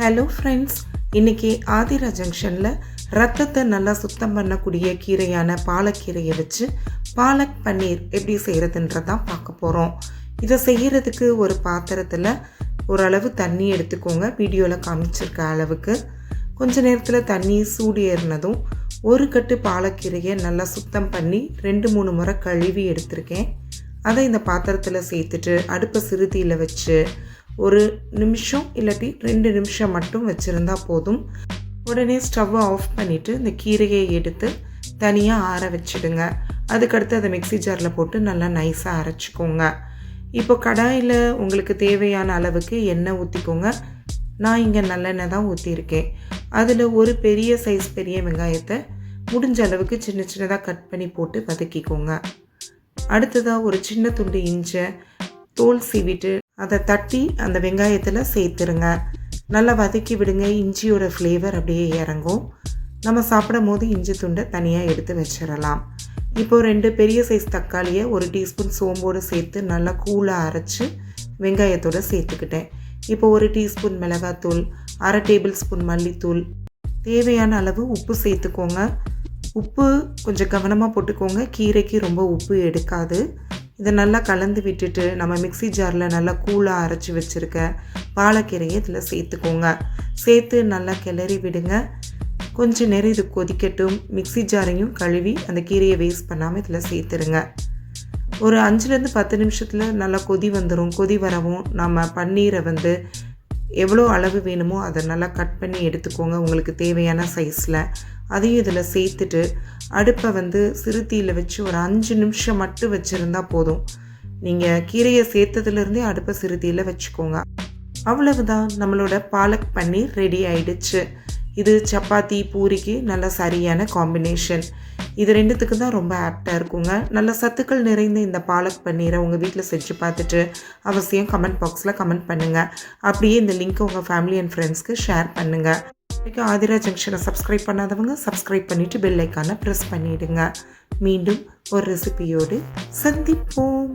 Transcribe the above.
Hello friends இன்னைக்கு ஆதிரா ஜங்ஷனில் ரத்தத்தை நல்லா சுத்தம் பண்ணக்கூடிய கீரையான பாலக்கீரையை வச்சு பாலக் பன்னீர் எப்படி செய்கிறதுன்றதான் பார்க்க போகிறோம் இதை செய்கிறதுக்கு ஒரு பாத்திரத்தில் ஓரளவு தண்ணி எடுத்துக்கோங்க. வீடியோவில் காமிச்சிருக்க அளவுக்கு. கொஞ்ச நேரத்தில் தண்ணி சூடு ஏறினதும் ஒரு கட்டு பாலக்கீரையை நல்லா சுத்தம் பண்ணி ரெண்டு மூணு முறை கழுவி எடுத்திருக்கேன். அதை இந்த பாத்திரத்தில் சேர்த்துட்டு அடுப்பை சிறுதியில் வச்சு ஒரு நிமிஷம் இல்லாட்டி ரெண்டு நிமிஷம் மட்டும் வச்சுருந்தா போதும். உடனே ஸ்டவ்வை ஆஃப் பண்ணிவிட்டு இந்த கீரையை எடுத்து தனியாக ஆற வச்சிடுங்க. அதுக்கடுத்து அதை மிக்ஸி ஜாரில் போட்டு நல்லா நைஸாக அரைச்சிக்கோங்க. இப்போ கடாயில் உங்களுக்கு தேவையான அளவுக்கு எண்ணெய் ஊற்றிக்கோங்க நான் இங்கே நல்லெண்ணெய் தான் ஊற்றிருக்கேன் அதில் ஒரு பெரிய சைஸ் பெரிய வெங்காயத்தை முடிஞ்ச அளவுக்கு சின்ன சின்னதாக கட் பண்ணி போட்டு வதக்கிக்கோங்க. அடுத்ததாக ஒரு சின்ன துண்டு இஞ்சை தோல் சீவிட்டு அதை தட்டி அந்த வெங்காயத்தில் சேர்த்துருங்க. நல்லா வதக்கி விடுங்க. இஞ்சியோட ஃப்ளேவர் அப்படியே இறங்கும். நம்ம சாப்பிடும் போது இஞ்சி துண்டை தனியாக எடுத்து வச்சிடலாம். இப்போது ரெண்டு பெரிய சைஸ் தக்காளியை ஒரு டீஸ்பூன் சோம்போடு சேர்த்து நல்லா கூலாக அரைச்சி வெங்காயத்தோடு சேர்த்துக்கிட்டேன். இப்போ ஒரு டீஸ்பூன் மிளகாத்தூள் அரை டேபிள் ஸ்பூன் மல்லித்தூள். தேவையான அளவு உப்பு சேர்த்துக்கோங்க. உப்பு கொஞ்சம் கவனமாக போட்டுக்கோங்க. கீரைக்கு ரொம்ப உப்பு எடுக்காது. இதை நல்லா கலந்து விட்டுட்டு நம்ம மிக்ஸி ஜாரில் நல்லா கூலாக அரைச்சி வச்சுருக்க பாலக்கீரையை இதில் சேர்த்துக்கோங்க. சேர்த்து நல்லா கிளறி விடுங்க. கொஞ்ச நேரம் இது கொதிக்கட்டும். மிக்ஸி ஜாரையும் கழுவி அந்த கீரையை வேஸ்ட் பண்ணாமல் இதில் சேர்த்துருங்க. ஒரு அஞ்சுலேருந்து பத்து நிமிஷத்தில் நல்லா கொதி வந்துடும் கொதி வரவும் நம்ம பன்னீரை வந்து எவ்வளோ அளவு வேணுமோ அதை நல்லா கட் பண்ணி எடுத்துக்கோங்க உங்களுக்கு தேவையான சைஸில் அதையும் இதில் சேர்த்துட்டு அடுப்பை வந்து சிறுத்தீயில் வச்சு ஒரு அஞ்சு நிமிஷம் மட்டும் வச்சுருந்தா போதும். நீங்கள் கீரையை சேர்த்ததுலேருந்தே அடுப்பை சிறுத்தீயில் வச்சுக்கோங்க. அவ்வளவுதான் நம்மளோட பாலக் பன்னீர் ரெடி ஆயிடுச்சு. இது சப்பாத்தி பூரிக்கு நல்ல சரியான காம்பினேஷன் இது ரெண்டுத்துக்கு தான் ரொம்ப ஆப்டாக இருக்குங்க. நல்ல சத்துக்கள் நிறைந்த இந்த பாலக் பன்னீரை உங்கள் வீட்டில் செஞ்சு பார்த்துட்டு அவசியம் கமெண்ட் பாக்ஸில் கமெண்ட் பண்ணுங்கள் அப்படியே இந்த லிங்க்கை உங்கள் ஃபேமிலி அண்ட் ஃப்ரெண்ட்ஸ்க்கு ஷேர் பண்ணுங்கள் வரைக்கும் ஆதிரா ஜங்ஷனை சப்ஸ்கிரைப் பண்ணாதவங்க சப்ஸ்கிரைப் பண்ணிவிட்டு பெல் ஐக்கானை ப்ரெஸ் பண்ணிவிடுங்க மீண்டும் ஒரு ரெசிபியோடு சந்திப்போம்.